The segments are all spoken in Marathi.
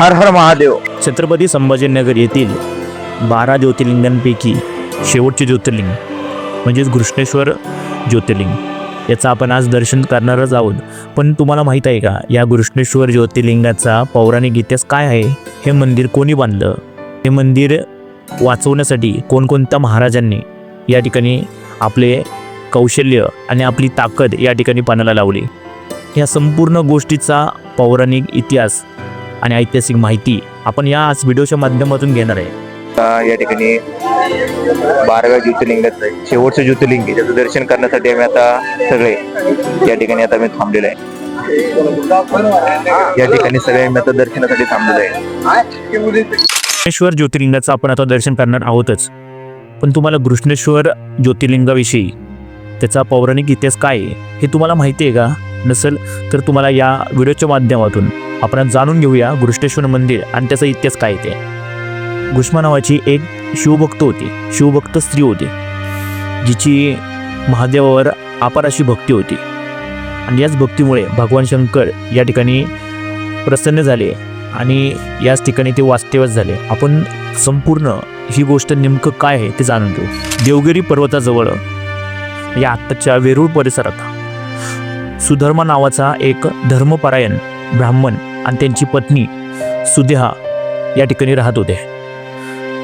हर हर महादेव. छत्रपती संभाजीनगर येथील बारा ज्योतिर्लिंगांपैकी शेवटचे ज्योतिर्लिंग म्हणजेच घृष्णेश्वर ज्योतिर्लिंग. याचं आपण आज दर्शन करणारच आहोत. पण तुम्हाला माहीत आहे का या घृष्णेश्वर ज्योतिर्लिंगाचा पौराणिक इतिहास काय आहे? हे मंदिर कोणी बांधलं? हे मंदिर वाचवण्यासाठी कोणकोणत्या महाराजांनी या ठिकाणी आपले कौशल्य आणि आपली ताकद या ठिकाणी पणाला लावली? या संपूर्ण गोष्टीचा पौराणिक इतिहास आणि ऐतिहासिक माहिती आपण या आज व्हिडिओच्या माध्यमातून घेणार आहे. या ठिकाणी बाराव्या ज्योतिर्लिंगाचं. शेवटचं ज्योतिर्लिंग आहे. त्याचं दर्शन करण्यासाठी आम्ही आता सगळे या ठिकाणी आता आम्ही थांबलेलो आहे. या ठिकाणी सगळे आम्ही आता दर्शनासाठी थांबलेलो आहे. घृष्णेश्वर ज्योतिर्लिंगाचं आपण आता दर्शन करणार आहोतच. पण तुम्हाला घृष्णेश्वर ज्योतिर्लिंगाविषयी त्याचा पौराणिक इतिहास काय हे तुम्हाला माहिती आहे का? नसेल तर तुम्हाला या व्हिडिओच्या माध्यमातून. आपण जाणून घेऊया घृष्टेश्वर मंदिर आणि त्याचा इतिहास काय ते. घुष्मा नावाची एक शिवभक्त होती. शिवभक्त स्त्री होती. जिची महादेवावर अपार अशी भक्ती होती. आणि याच भक्तीमुळे भगवान शंकर या ठिकाणी प्रसन्न झाले आणि याच ठिकाणी ते वास्तव्यास झाले. आपण संपूर्ण ही गोष्ट नेमकं काय आहे ते जाणून घेऊ. देवगिरी पर्वताजवळ या आत्ताच्या वेरूळ परिसरात सुधर्मा नावाचा एक धर्मपरायण ब्राह्मण आणि त्यांची पत्नी सुदेहा या ठिकाणी राहत होते.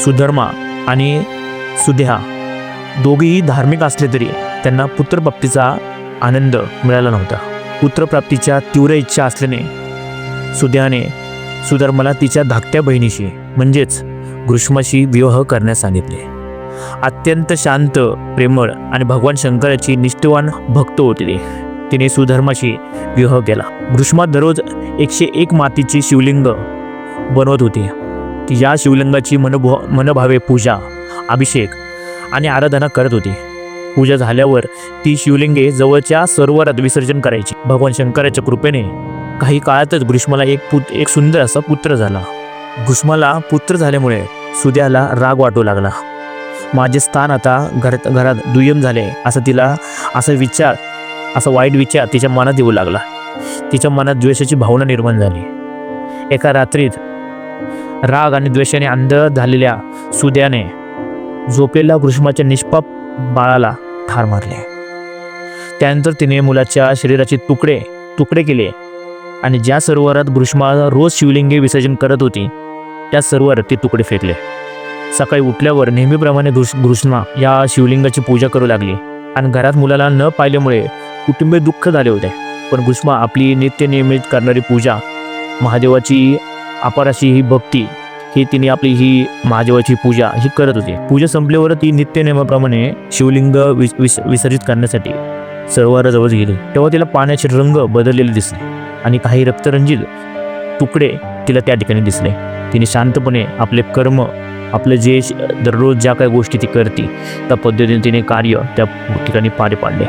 सुधर्मा आणि सुदेहा दोघेही धार्मिक असले तरी त्यांना पुत्रप्राप्तीचा आनंद मिळाला नव्हता. पुत्रप्राप्तीच्या तीव्र इच्छा असल्याने सुदेहाने सुधर्माला तिच्या धाकट्या बहिणीशी म्हणजेच घृष्माशी विवाह करण्यास सांगितले. अत्यंत शांत प्रेमळ आणि भगवान शंकराची निष्ठवान भक्त होते तिने सुधर्माशी विवाह केला. घृष्मा दररोज एकशे एक मातीची शिवलिंग बनवत होती. ती या शिवलिंगाची मनभो मनभावे पूजा अभिषेक आणि आराधना करत होती. पूजा झाल्यावर ती शिवलिंगे जवळच्या सरोवरात विसर्जन करायची. भगवान शंकराच्या कृपेने काही काळातच ग्रीष्माला एक पुत एक सुंदर असा पुत्र झाला. घुष्माला पुत्र झाल्यामुळे सुद्याला राग वाटू लागला. माझे स्थान आता घरात घरात दुय्यम झाले. असं तिला असा विचार असा वाईट विचार तिच्या मनात येऊ लागला. तिच्या मनात द्वेषाची भावना निर्माण झाली. एका रात्रीत राग आणि द्वेषाने अंध झालेल्या सुद्याने झोपलेल्या ग्रीष्माच्या निष्पाप बाळाला ठार मारले. त्यानंतर तिने मुलाच्या शरीराचे तुकडे तुकडे केले आणि ज्या सरोवरात ग्रीष्मा रोज शिवलिंगे विसर्जन करत होती त्या सरोवर ते तुकडे फेकले. सकाळी उठल्यावर नेहमीप्रमाणे घृष या शिवलिंगाची पूजा करू लागली आणि घरात मुलाला न पाहिल्यामुळे कुटुंबीय दुःख झाले होते. पण घृष्मा आपली नित्य नियमित करणारी पूजा महादेवाची अपाराशी ही भक्ती ही तिने आपली ही महादेवाची पूजा ही करत होती. पूजा संपल्यावर ती नित्य नियमाप्रमाणे शिवलिंग विस विस विसर्जित करण्यासाठी सरोवराजवळ गेली. तेव्हा तिला पाण्याचे रंग बदललेले दिसले आणि काही रक्तरंजित तुकडे तिला त्या ठिकाणी दिसले. तिने शांतपणे आपले कर्म आपलं जे दररोज ज्या काही गोष्टी ती करते त्या पद्धतीने तिने कार्य त्या ठिकाणी पार पाडले.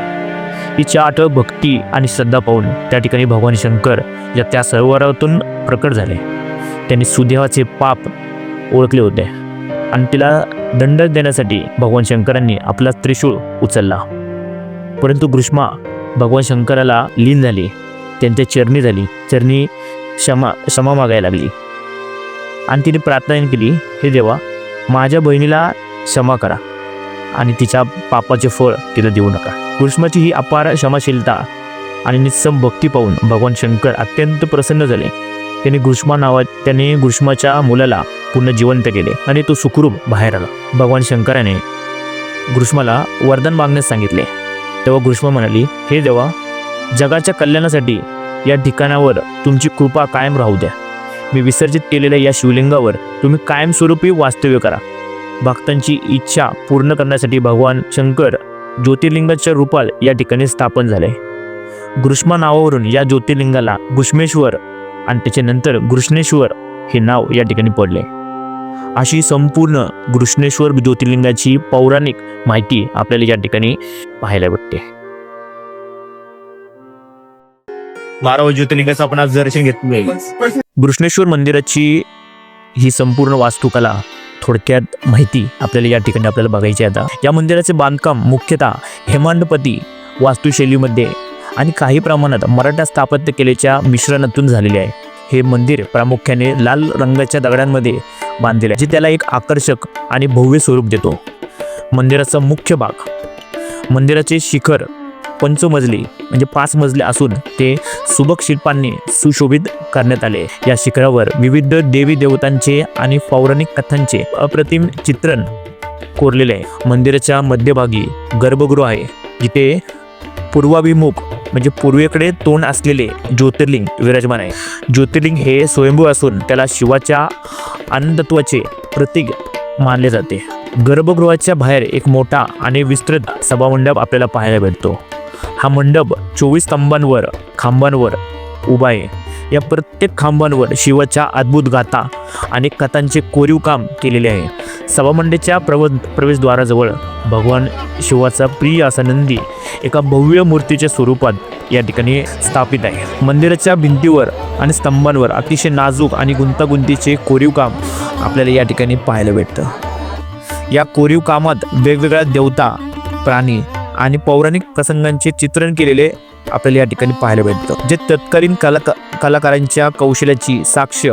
तिची आठ भक्ती आणि श्रद्धा पाहून त्या ठिकाणी भगवान शंकर या त्या सरोवरातून प्रकट झाले. त्यांनी सुदेवाचे पाप ओळखले होते आणि तिला दंड देण्यासाठी भगवान शंकरांनी आपला त्रिशूळ उचलला. परंतु ग्रीष्मा भगवान शंकराला लीन झाली त्यांच्या चरणी झाली चरणी क्षमा क्षमा मागायला लागली. आणि तिने प्रार्थना केली हे देवा माझ्या बहिणीला क्षमा करा आणि तिच्या पापाचे फळ तिला देऊ नका. कृष्णाची ही अपार क्षमाशीलता आणि निस्सम भक्ती पाहून भगवान शंकर अत्यंत प्रसन्न झाले. त्याने ग्रुष्मा नावात त्याने ग्रुष्माच्या मुलाला पुन्हा जिवंत केले आणि तो सुखरूप बाहेर आला. भगवान शंकराने ग्रुष्माला वरदान मागण्यास सांगितले. तेव्हा ग्रुष्मा म्हणाली हे देवा जगाच्या कल्याणासाठी या ठिकाणावर तुमची कृपा कायम राहू द्या. मी विसर्जित केलेल्या या शिवलिंगावर तुम्ही कायमस्वरूपी वास्तव्य करा. भक्तांची इच्छा पूर्ण करण्यासाठी भगवान शंकर ज्योतिर्लिंगाच्या रूपात या ठिकाणी स्थापन झाले. घृष्मा नावावरून या ज्योतिर्लिंगाला घुष्मेश्वर आणि त्याच्यानंतर घृष्णेश्वर हे नाव या ठिकाणी पडले. अशी संपूर्ण घृष्णेश्वर ज्योतिर्लिंगाची पौराणिक माहिती आपल्याला या ठिकाणी पाहायला भेटते. बारावं ज्योतिर्लिंगाचं आपण आज दर्शन घेतलं घृष्णेश्वर मंदिराची ही संपूर्ण वास्तुकला थोडक्यात माहिती आपल्याला या ठिकाणी आपल्याला बघायची आता. या मंदिराचे बांधकाम मुख्यतः हेमांडपती वास्तुशैलीमध्ये आणि काही प्रमाणात मराठा स्थापत्य कलेच्या मिश्रणातून झालेले आहे. हे मंदिर प्रामुख्याने लाल रंगाच्या दगडांमध्ये बांधलेले आहे जे त्याला एक आकर्षक आणि भव्य स्वरूप देतो. मंदिराचा मुख्य भाग मंदिराचे शिखर पंचमजली म्हणजे पाच मजले असून ते सुबक शिल्पांनी सुशोभित करण्यात आले. या शिखरावर विविध देवी देवतांचे आणि पौराणिक कथांचे अप्रतिम चित्रण कोरलेले आहे. मंदिराच्या मध्यभागी गर्भगृह आहे. जिथे पूर्वाभिमुख म्हणजे पूर्वेकडे तोंड असलेले ज्योतिर्लिंग विराजमान आहे. ज्योतिर्लिंग हे स्वयंभू असून त्याला शिवाच्या आनंदत्वाचे प्रतीक मानले जाते. गर्भगृहाच्या बाहेर एक मोठा आणि विस्तृत सभामंडप आपल्याला पाहायला भेटतो. हा मंडप चोवीस स्तंभांवर खांबांवर उभा आहे. या प्रत्येक खांबांवर शिवाच्या अद्भुत गाथा आणि कथांचे कोरीव काम केलेले आहे. सभामंडीच्या प्रव प्रवेशद्वाराजवळ भगवान शिवाचा प्रिय असा नंदी एका भव्य मूर्तीच्या स्वरूपात या ठिकाणी स्थापित आहे. मंदिराच्या भिंतीवर आणि स्तंभांवर अतिशय नाजूक आणि गुंतागुंतीचे कोरीव काम आपल्याला या ठिकाणी पाहायला भेटतं. या कोरीव कामात वेगवेगळ्या देवता प्राणी आणि पौराणिक प्रसंगांचे चित्रण केलेले आपल्याला या ठिकाणी पाहायला भेटतं. जे तत्कालीन कला कलाकारांच्या कौशल्याची साक्ष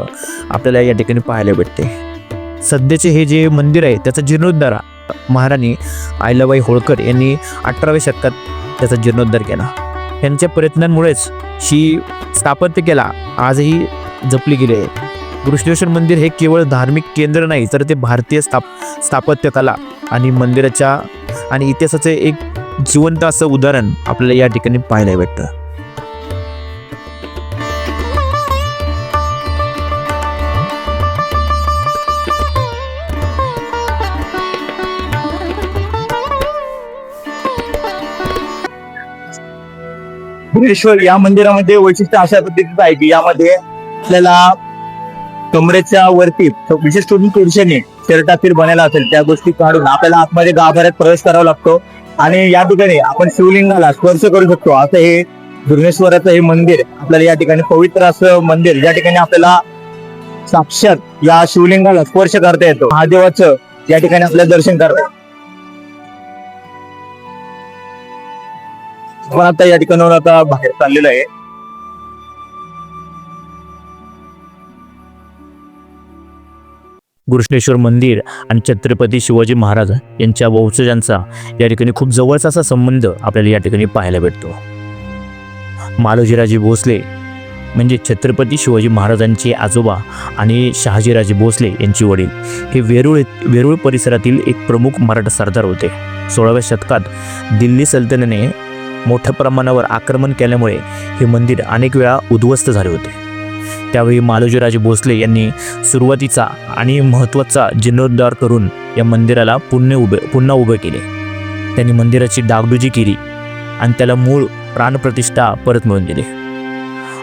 आपल्याला या ठिकाणी पाहायला भेटते. सध्याचे हे जे मंदिर आहे त्याचा जीर्णोद्धार महाराणी आयलाबाई होळकर यांनी अठराव्या शतकात त्याचा जीर्णोद्धार केला. यांच्या प्रयत्नांमुळेच ही स्थापत्यकला आजही जपली गेली आहे. घृष्णेश्वर मंदिर हे केवळ धार्मिक केंद्र नाही तर ते भारतीय स्थाप स्थापत्यकला आणि मंदिराच्या आणि इतिहासाचे एक जिवंत असं उदाहरण आपल्याला या ठिकाणी पाहायला भेटतं. भुवनेश्वर या मंदिरामध्ये वैशिष्ट्य अशा पद्धतीचं आहे की यामध्ये आपल्याला कमरेच्या वरती विशेष करून पुरुषांनी शर्टाफीर बनायला असेल त्या गोष्टी काढून आपल्याला आतमध्ये गाभाऱ्यात प्रवेश करावा लागतो. आणि या ठिकाणी आपण शिवलिंगाला स्पर्श करू शकतो. असं हे भुवनेश्वराचं हे मंदिर आपल्याला या ठिकाणी पवित्र असं मंदिर या ठिकाणी आपल्याला साक्षात या शिवलिंगाला स्पर्श करता येतो. महादेवाचं या ठिकाणी आपल्याला दर्शन करता आपण आता या ठिकाणावर आता बाहेर चाललेलं आहे. घृष्णेश्वर मंदिर आणि छत्रपती शिवाजी महाराज यांच्या वंशजांचा या ठिकाणी खूप जवळचा असा संबंध आपल्याला या ठिकाणी पाहायला भेटतो. मालोजीराजे भोसले म्हणजे छत्रपती शिवाजी महाराजांचे आजोबा आणि शहाजीराजे भोसले यांचे वडील. हे वेरूळ वेरूळ परिसरातील एक प्रमुख मराठा सरदार होते. सोळाव्या शतकात दिल्ली सल्तनने मोठ्या प्रमाणावर आक्रमण केल्यामुळे हे मंदिर अनेक वेळा उद्ध्वस्त झाले होते. त्यावेळी मालोजीराजे भोसले यांनी सुरुवातीचा आणि महत्त्वाचा जीर्णोद्धार करून या मंदिराला पुण्य उभे पुन्हा उभे केले. त्यांनी मंदिराची डागडुजी केली आणि त्याला मूळ प्राणप्रतिष्ठा परत मिळून दिली.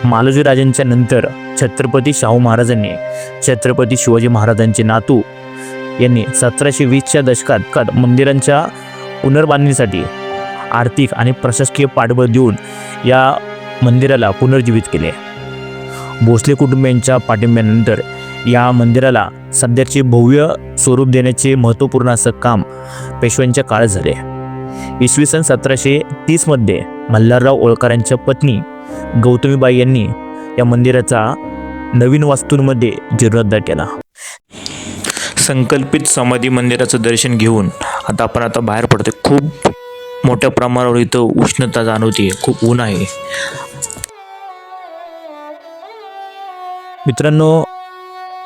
मालोजीराजांच्या नंतर छत्रपती शाहू महाराजांनी छत्रपती शिवाजी महाराजांचे नातू यांनी सतराशे वीसच्या दशकात मंदिरांच्या पुनर्बांधणीसाठी आर्थिक आणि प्रशासकीय पाठबळ देऊन या मंदिराला पुनर्जीवित केले. भोसले कुटुंबियांच्या पाठिंब्यानंतर या मंदिराला सध्याचे भव्य स्वरूप देण्याचे महत्त्वपूर्ण असं काम पेशव्यांच्या काळात झाले. इसवी सन सतराशे तीसमध्ये मल्हारराव ओळकरांच्या पत्नी गौतमीबाई यांनी या मंदिराचा नवीन वास्तूंमध्ये जीर्णोद्धार केला. संकल्पित समाधी मंदिराचं दर्शन घेऊन आता आपण आता बाहेर पडतो खूप मोठ्या प्रमाणावर इथं उष्णता जाणवते खूप ऊन आहे. मित्रांनो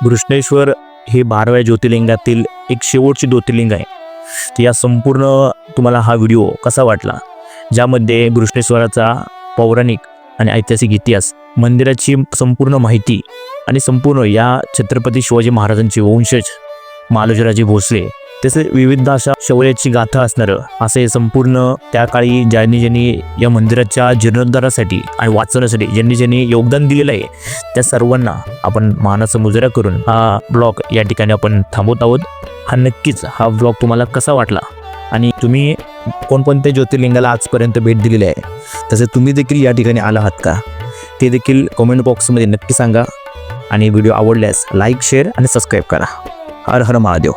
घृष्णेश्वर हे बाराव्या ज्योतिर्लिंगातील एक शेवटचे ज्योतिर्लिंग आहे. या संपूर्ण तुम्हाला हा व्हिडिओ कसा वाटला? ज्यामध्ये घृष्णेश्वराचा पौराणिक आणि ऐतिहासिक इतिहास मंदिराची संपूर्ण माहिती आणि संपूर्ण या छत्रपती शिवाजी महाराजांचे वंशज मालोजीराजे भोसले तसे विविध अशा शौर्याची गाथा असणारं. असे संपूर्ण त्या काळी ज्यांनी ज्यांनी या मंदिराच्या जीर्णोद्धारासाठी आणि वाचवण्यासाठी ज्यांनी ज्यांनी योगदान दिलेलं आहे त्या सर्वांना आपण मानाचा मुजरा करून हा ब्लॉग या ठिकाणी आपण थांबवत आहोत. हा नक्कीच हा ब्लॉग तुम्हाला कसा वाटला? आणि तुम्ही कोणकोणत्या ज्योतिर्लिंगाला आजपर्यंत भेट दिलेली आहे? तसे तुम्ही देखील या ठिकाणी आला आहात का? ते देखील कमेंट बॉक्समध्ये नक्की सांगा. आणि व्हिडिओ आवडल्यास लाईक शेअर आणि सबस्क्राईब करा. हर हर महादेव.